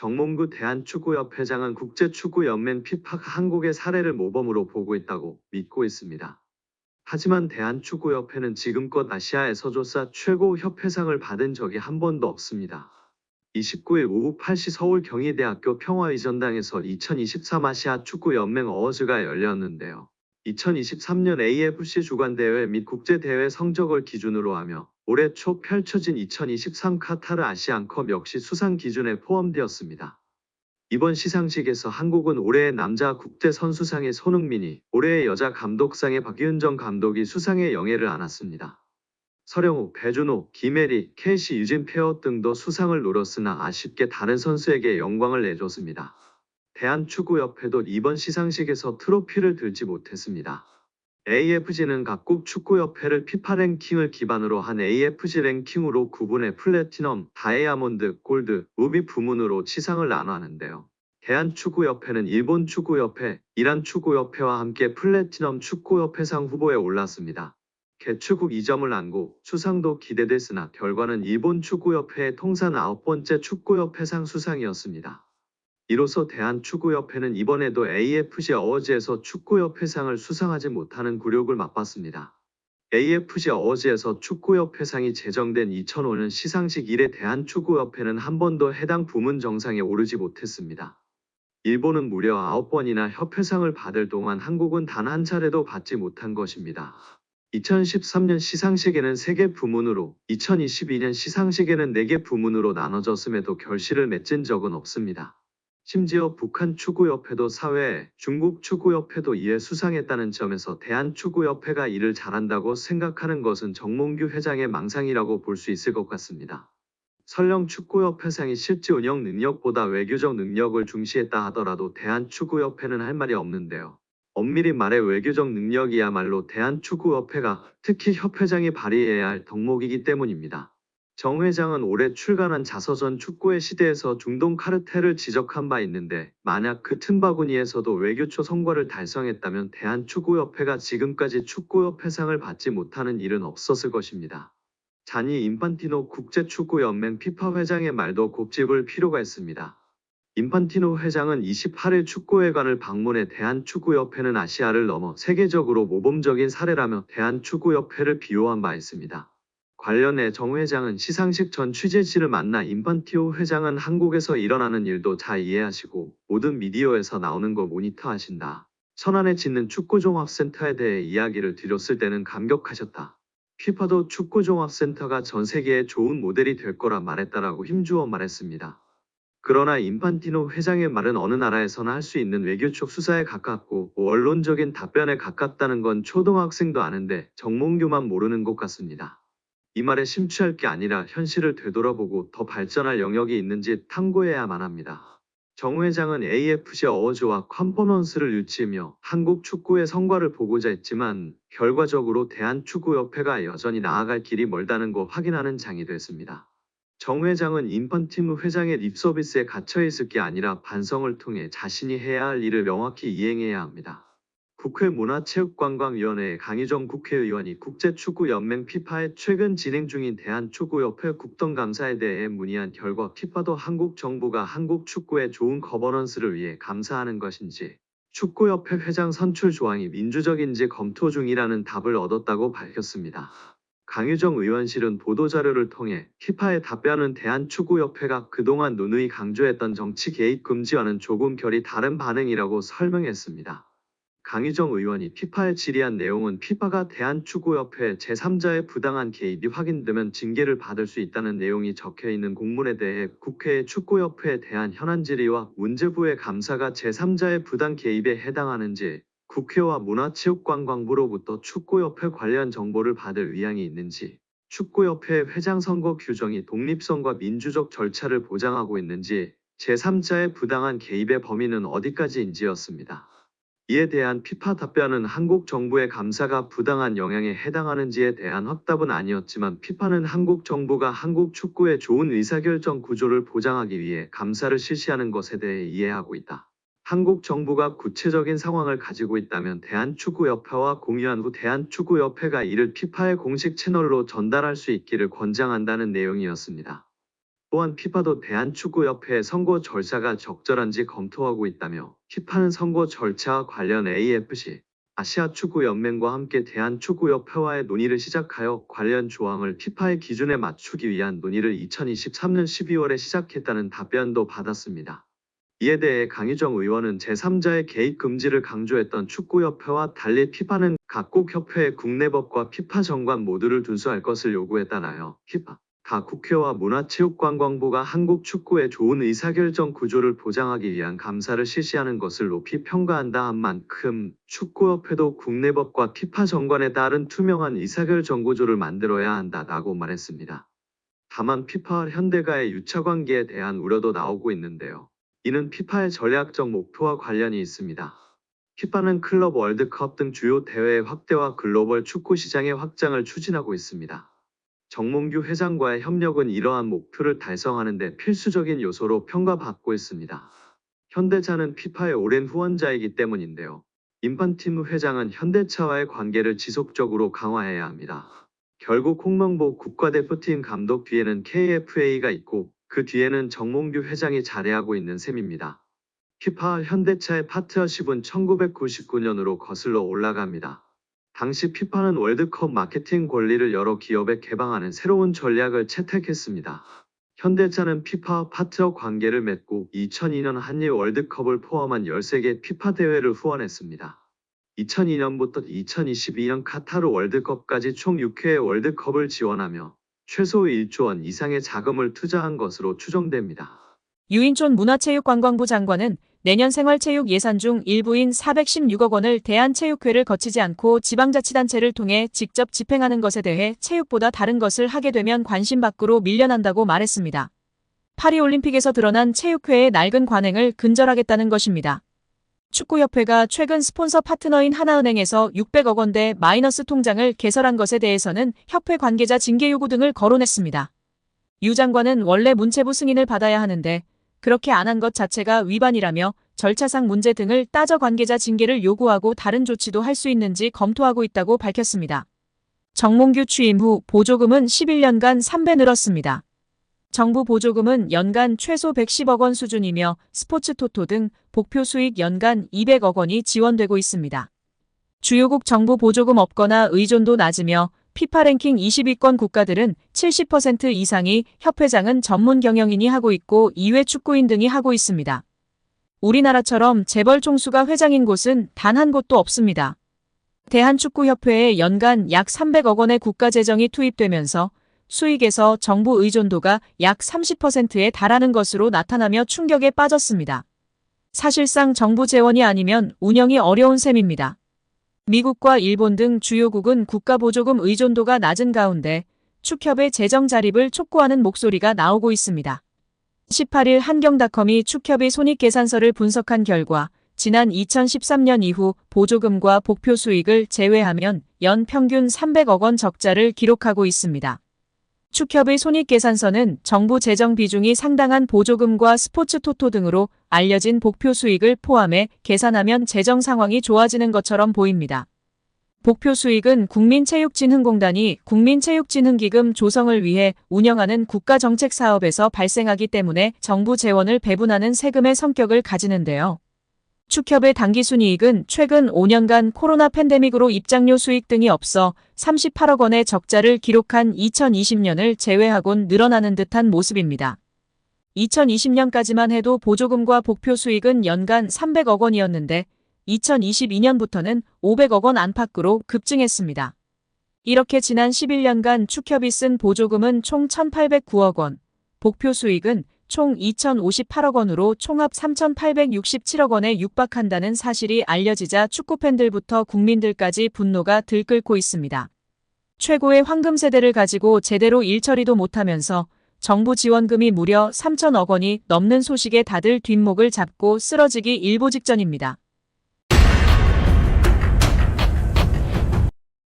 정몽구 대한축구협회장은 국제축구연맹 피파가 한국의 사례를 모범으로 보고 있다고 믿고 있습니다. 하지만 대한축구협회는 지금껏 아시아에서 조사 최고 협회상을 받은 적이 한 번도 없습니다. 29일 오후 8시 서울 경희대학교 평화의전당에서 2023 아시아 축구연맹 어워즈가 열렸는데요. 2023년 AFC 주관대회 및 국제대회 성적을 기준으로 하며 올해 초 펼쳐진 2023 카타르 아시안컵 역시 수상 기준에 포함되었습니다. 이번 시상식에서 한국은 올해의 남자 국제선수상의 손흥민이 올해의 여자 감독상의 박윤정 감독이 수상의 영예를 안았습니다. 서령우, 배준호, 김혜리, 케이시 유진 페어 등도 수상을 노렸으나 아쉽게 다른 선수에게 영광을 내줬습니다. 대한축구협회도 이번 시상식에서 트로피를 들지 못했습니다. AFG는 각국 축구협회를 피파 랭킹을 기반으로 한 AFG 랭킹으로 구분해 플래티넘, 다이아몬드, 골드, 루비 부문으로 치상을 나눠하는데요. 대한축구협회는 일본 축구협회, 이란 축구협회와 함께 플래티넘 축구협회상 후보에 올랐습니다. 개최국 2점을 안고 수상도 기대됐으나 결과는 일본 축구협회의 통산 아홉 번째 축구협회상 수상이었습니다. 이로써 대한축구협회는 이번에도 AFC 어워즈에서 축구협회상을 수상하지 못하는 굴욕을 맛봤습니다. AFC 어워즈에서 축구협회상이 제정된 2005년 시상식 이래 대한축구협회는 한 번도 해당 부문 정상에 오르지 못했습니다. 일본은 무려 9번이나 협회상을 받을 동안 한국은 단 한 차례도 받지 못한 것입니다. 2013년 시상식에는 3개 부문으로, 2022년 시상식에는 4개 부문으로 나눠졌음에도 결실을 맺은 적은 없습니다. 심지어 북한 축구협회도 사회에 중국 축구협회도 이에 수상했다는 점에서 대한축구협회가 이를 잘한다고 생각하는 것은 정몽규 회장의 망상이라고 볼 수 있을 것 같습니다. 설령 축구협회상이 실제 운영 능력보다 외교적 능력을 중시했다 하더라도 대한축구협회는 할 말이 없는데요. 엄밀히 말해 외교적 능력이야말로 대한축구협회가 특히 협회장이 발휘해야 할 덕목이기 때문입니다. 정 회장은 올해 출간한 자서전 축구의 시대에서 중동 카르텔을 지적한 바 있는데 만약 그 틈바구니에서도 외교초 성과를 달성했다면 대한축구협회가 지금까지 축구협회상을 받지 못하는 일은 없었을 것입니다. 자니 인판티노 국제축구연맹 피파 회장의 말도 곱씹을 필요가 있습니다. 인판티노 회장은 28일 축구회관을 방문해 대한축구협회는 아시아를 넘어 세계적으로 모범적인 사례라며 대한축구협회를 비호한 바 있습니다. 관련해 정 회장은 시상식 전 취재진을 만나 인판티오 회장은 한국에서 일어나는 일도 잘 이해하시고 모든 미디어에서 나오는 거 모니터하신다. 천안에 짓는 축구종합센터에 대해 이야기를 드렸을 때는 감격하셨다. 피파도 축구종합센터가 전 세계에 좋은 모델이 될 거라 말했다라고 힘주어 말했습니다. 그러나 인판티노 회장의 말은 어느 나라에서나 할 수 있는 외교적 수사에 가깝고 원론적인 답변에 가깝다는 건 초등학생도 아는데 정몽규만 모르는 것 같습니다. 이 말에 심취할 게 아니라 현실을 되돌아보고 더 발전할 영역이 있는지 탐구해야만 합니다. 정 회장은 AFC 어워즈와 컨퍼런스를 유치하며 한국 축구의 성과를 보고자 했지만 결과적으로 대한축구협회가 여전히 나아갈 길이 멀다는 거 확인하는 장이 됐습니다. 정 회장은 인펀팀 회장의 립서비스에 갇혀 있을 게 아니라 반성을 통해 자신이 해야 할 일을 명확히 이행해야 합니다. 국회 문화체육관광위원회 강희정 국회의원이 국제축구연맹 피파의 최근 진행 중인 대한축구협회 국정감사에 대해 문의한 결과 피파도 한국 정부가 한국 축구의 좋은 거버넌스를 위해 감사하는 것인지 축구협회 회장 선출 조항이 민주적인지 검토 중이라는 답을 얻었다고 밝혔습니다. 강유정 의원실은 보도자료를 통해 피파의 답변은 대한축구협회가 그동안 누누이 강조했던 정치 개입 금지와는 조금 결이 다른 반응이라고 설명했습니다. 강희정 의원이 피파에 질의한 내용은 피파가 대한축구협회 제3자의 부당한 개입이 확인되면 징계를 받을 수 있다는 내용이 적혀 있는 공문에 대해 국회의 축구협회에 대한 현안 질의와 문제부의 감사가 제3자의 부당 개입에 해당하는지 국회와 문화체육관광부로부터 축구협회 관련 정보를 받을 의향이 있는지 축구협회 회장 선거 규정이 독립성과 민주적 절차를 보장하고 있는지 제3자의 부당한 개입의 범위는 어디까지인지였습니다. 이에 대한 피파 답변은 한국 정부의 감사가 부당한 영향에 해당하는지에 대한 확답은 아니었지만 피파는 한국 정부가 한국 축구의 좋은 의사결정 구조를 보장하기 위해 감사를 실시하는 것에 대해 이해하고 있다. 한국 정부가 구체적인 상황을 가지고 있다면 대한축구협회와 공유한 후 대한축구협회가 이를 피파의 공식 채널로 전달할 수 있기를 권장한다는 내용이었습니다. 또한 피파도 대한축구협회의 선거 절차가 적절한지 검토하고 있다며 피파는 선거 절차와 관련 AFC 아시아축구연맹과 함께 대한축구협회와의 논의를 시작하여 관련 조항을 피파의 기준에 맞추기 위한 논의를 2023년 12월에 시작했다는 답변도 받았습니다. 이에 대해 강희정 의원은 제3자의 개입 금지를 강조했던 축구협회와 달리 피파는 각국 협회의 국내법과 피파 정관 모두를 준수할 것을 요구했다나요. 피파 각 국회와 문화체육관광부가 한국 축구의 좋은 의사결정 구조를 보장하기 위한 감사를 실시하는 것을 높이 평가한다 한 만큼 축구협회도 국내법과 피파 정관에 따른 투명한 의사결정 구조를 만들어야 한다라고 말했습니다. 다만 피파와 현대가의 유착 관계에 대한 우려도 나오고 있는데요. 이는 피파의 전략적 목표와 관련이 있습니다. 피파는 클럽 월드컵 등 주요 대회의 확대와 글로벌 축구 시장의 확장을 추진하고 있습니다. 정몽규 회장과의 협력은 이러한 목표를 달성하는 데 필수적인 요소로 평가받고 있습니다. 현대차는 피파의 오랜 후원자이기 때문인데요. 인판티무 회장은 현대차와의 관계를 지속적으로 강화해야 합니다. 결국 홍명보 국가대표팀 감독 뒤에는 KFA가 있고 그 뒤에는 정몽규 회장이 자리하고 있는 셈입니다. 피파와 현대차의 파트너십은 1999년으로 거슬러 올라갑니다. 당시 피파는 월드컵 마케팅 권리를 여러 기업에 개방하는 새로운 전략을 채택했습니다. 현대차는 피파와 파트너 관계를 맺고 2002년 한일 월드컵을 포함한 13개 피파 대회를 후원했습니다. 2002년부터 2022년 카타르 월드컵까지 총 6회의 월드컵을 지원하며 최소 1조 원 이상의 자금을 투자한 것으로 추정됩니다. 유인촌 문화체육관광부 장관은 내년 생활체육 예산 중 일부인 416억 원을 대한체육회를 거치지 않고 지방자치단체를 통해 직접 집행하는 것에 대해 체육보다 다른 것을 하게 되면 관심 밖으로 밀려난다고 말했습니다. 파리올림픽에서 드러난 체육회의 낡은 관행을 근절하겠다는 것입니다. 축구협회가 최근 스폰서 파트너인 하나은행에서 600억 원대 마이너스 통장을 개설한 것에 대해서는 협회 관계자 징계 요구 등을 거론했습니다. 유 장관은 원래 문체부 승인을 받아야 하는데 그렇게 안 한 것 자체가 위반이라며 절차상 문제 등을 따져 관계자 징계를 요구하고 다른 조치도 할 수 있는지 검토하고 있다고 밝혔습니다. 정몽규 취임 후 보조금은 11년간 3배 늘었습니다. 정부 보조금은 연간 최소 110억 원 수준이며 스포츠 토토 등 복표 수익 연간 200억 원이 지원되고 있습니다. 주요국 정부 보조금 없거나 의존도 낮으며 피파 랭킹 20위권 국가들은 70% 이상이 협회장은 전문 경영인이 하고 있고 이외 축구인 등이 하고 있습니다. 우리나라처럼 재벌 총수가 회장인 곳은 단 한 곳도 없습니다. 대한축구협회에 연간 약 300억 원의 국가 재정이 투입되면서 수익에서 정부 의존도가 약 30%에 달하는 것으로 나타나며 충격에 빠졌습니다. 사실상 정부 재원이 아니면 운영이 어려운 셈입니다. 미국과 일본 등 주요국은 국가보조금 의존도가 낮은 가운데 축협의 재정 자립을 촉구하는 목소리가 나오고 있습니다. 18일 한경닷컴이 축협의 손익계산서를 분석한 결과 지난 2013년 이후 보조금과 복표 수익을 제외하면 연 평균 300억 원 적자를 기록하고 있습니다. 축협의 손익계산서는 정부 재정 비중이 상당한 보조금과 스포츠 토토 등으로 알려진 복표 수익을 포함해 계산하면 재정 상황이 좋아지는 것처럼 보입니다. 복표 수익은 국민체육진흥공단이 국민체육진흥기금 조성을 위해 운영하는 국가정책 사업에서 발생하기 때문에 정부 재원을 배분하는 세금의 성격을 가지는데요. 축협의 당기순이익은 최근 5년간 코로나 팬데믹으로 입장료 수익 등이 없어 38억 원의 적자를 기록한 2020년을 제외하곤 늘어나는 듯한 모습입니다. 2020년까지만 해도 보조금과 복표 수익은 연간 300억 원이었는데 2022년부터는 500억 원 안팎으로 급증했습니다. 이렇게 지난 11년간 축협이 쓴 보조금은 총 1,809억 원, 복표 수익은 총 2,058억 원으로 총합 3,867억 원에 육박한다는 사실이 알려지자 축구팬들부터 국민들까지 분노가 들끓고 있습니다. 최고의 황금 세대를 가지고 제대로 일처리도 못하면서 정부 지원금이 무려 3천억 원이 넘는 소식에 다들 뒷목을 잡고 쓰러지기 일보 직전입니다.